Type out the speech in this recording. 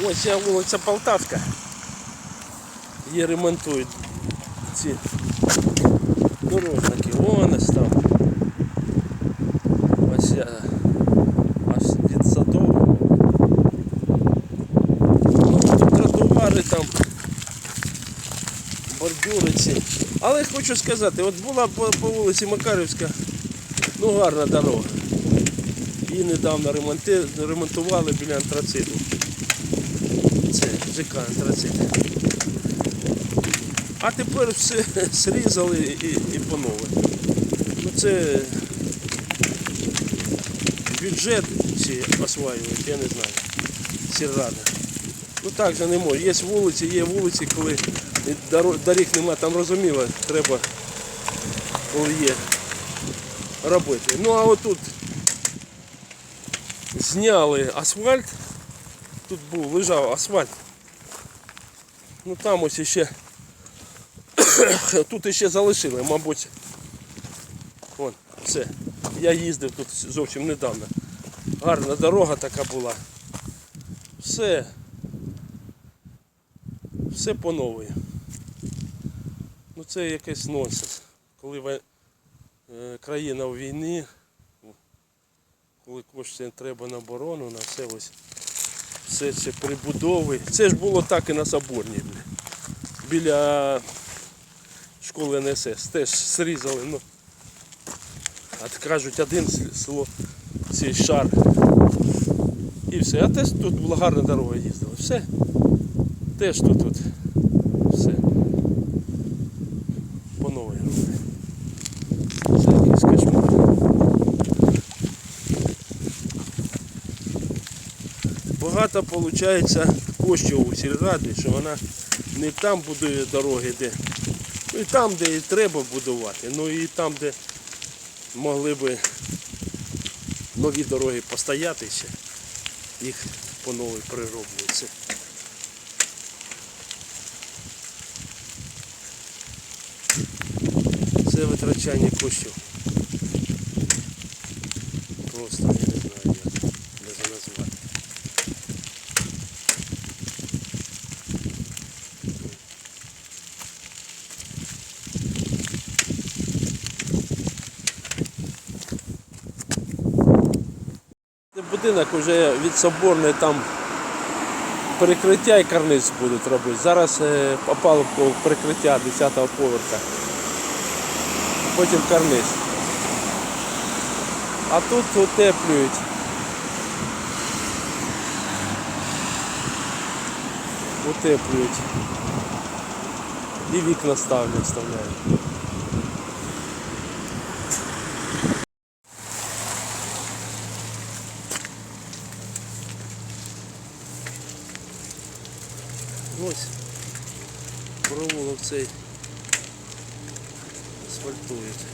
Ось ця вулиця Полтавська. Її ремонтують ці дорожники. Ось там. Ось я аж від садового. Тротуари там, бордюри. Але хочу сказати, от була по, по вулиці Макарівська, ну гарна дорога. Її недавно ремонтували біля антрациту. Це ЖК антрацит. А тепер все зрізали і, і по. Ну це бюджет чи осваюють, я не знаю. Сільрада. Ну так же не може. Є вулиці, є вулиці, коли доріг нема, там розуміло, треба, коли є робити. Ну а отут зняли асфальт. Тут був, лежав асфальт. Ну там ось ще тут ще залишили, мабуть. Вон, все. Я їздив тут зовсім недавно. Гарна дорога така була. Все. Все по новій. Ну це якийсь нонсенс. Коли ви, е, країна у війні, коли кошти треба на оборону, на все ось все це прибудови. Це ж було так і на Соборні. Біля школи НСС. Теж срізали. Ну, от кажуть, один село цей шар. І все. А теж тут була гарна дорога їздила. Все. Теж тут, тут. Все. По новій роблять. Це якийсь кошмар. Багато виходить коштів у сільради, що вона не там будує дороги, де. Ну і там, де і треба будувати, ну і там, де могли би нові дороги постояти їх по новій прироблюються. Це витрачання коштів. Просто я не знаю як, як це назвати. Будинок вже від Соборної там перекриття і карниз будуть робити. Зараз е, попало по перекриття 10-го поверха. Потім карниз. А тут утеплюють. Утеплюють. І вікна ставлять, вставляють. Ось провулок цей асфальтують.